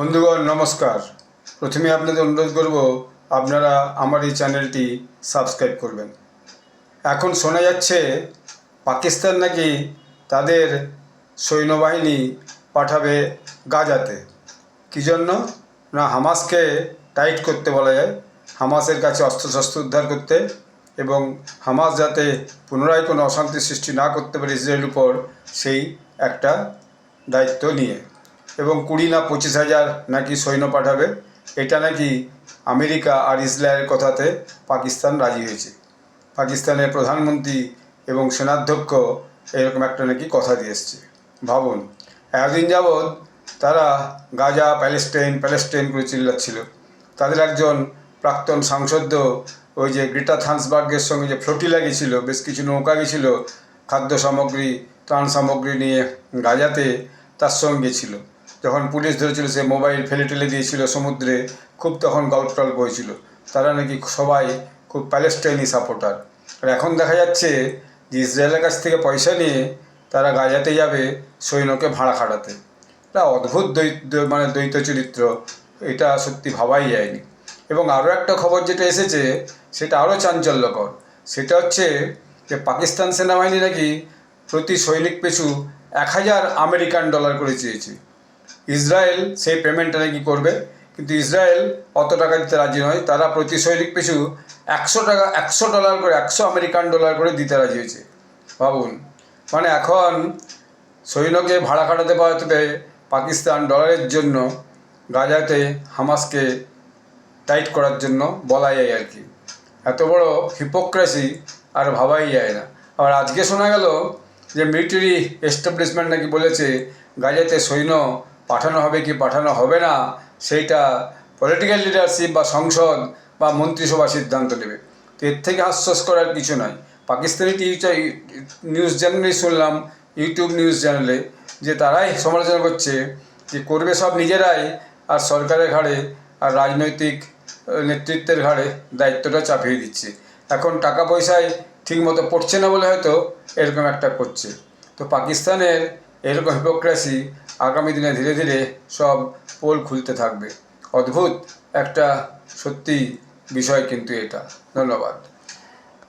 বন্ধুগণ, নমস্কার। প্রথমে আপনাদের অনুরোধ করব, আপনারা আমার এই চ্যানেলটি সাবস্ক্রাইব করবেন। এখন শোনা যাচ্ছে, পাকিস্তান নাকি তাদের সৈন্যবাহিনী পাঠাবে গাজাতে। কী জন্য? না, হামাসকে টাইট করতে বলা যায়। হামাসের কাছে অস্ত্রশস্ত্র উদ্ধার করতে এবং হামাস যাতে পুনরায় কোনো অশান্তি সৃষ্টি না করতে পারে ইসরায়েলের উপর, সেই একটা দায়িত্ব নিয়ে। এবং কুড়ি না পঁচিশ হাজার নাকি সৈন্য পাঠাবে, এটা নাকি আমেরিকা আর ইসরায়েলের কথাতে পাকিস্তান রাজি হয়েছে। পাকিস্তানের প্রধানমন্ত্রী এবং সেনাধ্যক্ষ এরকম একটা নাকি কথা দিয়ে এসছে। ভাবুন, এতদিন যাবৎ তারা গাজা, প্যালেস্টাইন প্যালেস্টাইন করে চিল্লাচ্ছিল। তাদের একজন প্রাক্তন সাংসদ, ওই যে গ্রিটা থান্সবার্গের সঙ্গে যে ফ্লোটিলা গেছিল বেশ কিছু নৌকা গেছিল, খাদ্য সামগ্রী, ত্রাণ সামগ্রী নিয়ে গাজাতে তার সঙ্গে গেছিল যখন পুলিশ ধরেছিল, সে মোবাইল ফেলে টেলে দিয়েছিল সমুদ্রে, খুব তখন গল্প টল্প হয়েছিল। তারা নাকি সবাই খুব প্যালেস্টাইনি সাপোর্টার। আর এখন দেখা যাচ্ছে যে ইসরায়েলের কাছ থেকে পয়সা নিয়ে তারা গাজাতে যাবে সৈন্যকে ভাড়া খাটাতে। এটা অদ্ভুত দ্বৈত মানে দ্বৈত চরিত্র, এটা সত্যি ভাবাই যায়নি। এবং আরও একটা খবর যেটা এসেছে, সেটা আরও চাঞ্চল্যকর। সেটা হচ্ছে যে পাকিস্তান সেনাবাহিনী নাকি প্রতি সৈনিক পিছু এক হাজার আমেরিকান ডলার করে চেয়েছে। ইসরায়েল সেই পেমেন্টটা নাকি করবে? কিন্তু ইসরায়েল অত টাকা দিতে রাজি নয়। তারা প্রতি সৈনিক পিছু একশো টাকা, একশো ডলার করে, একশো আমেরিকান ডলার করে দিতে রাজি হয়েছে। ভাবুন। মানে এখন সৈন্যকে ভাড়া খাটাতে পারবে পাকিস্তান ডলারের জন্য গাজাতে, হামাসকে টাইট করার জন্য বলা যায় আর কি। এত বড় হিপোক্রেসি আর ভাবাই যায় না। আবার আজকে শোনা গেল যে মিলিটারি এস্টাবলিশমেন্ট নাকি বলেছে, গাজাতে সৈন্য পাঠানো হবে কি পাঠানো হবে না, সেইটা পলিটিক্যাল লিডারশিপ বা সংসদ বা মন্ত্রিসভা সিদ্ধান্ত নেবে। তো এর থেকে আশ্বাস করার কিছু নয়। পাকিস্তানি টিভি নিউজ চ্যানেলেই শুনলাম ইউটিউব নিউজ চ্যানেলে যে তারাই সমালোচনা করছে যে করবে সব নিজেরাই, আর সরকারের ঘাড়ে, আর রাজনৈতিক নেতৃত্বের ঘাড়ে দায়িত্বটা চাপিয়ে দিচ্ছে। এখন টাকা পয়সায় ঠিকমতো পড়ছে না বলে হয়তো এরকম একটা করছে। তো পাকিস্তানের এরকম হিপোক্রেসি আগামী দিনে ধীরে ধীরে সব পোল খুলতে থাকবে। অদ্ভুত একটা সত্যি বিষয় কিন্তু এটা। ধন্যবাদ।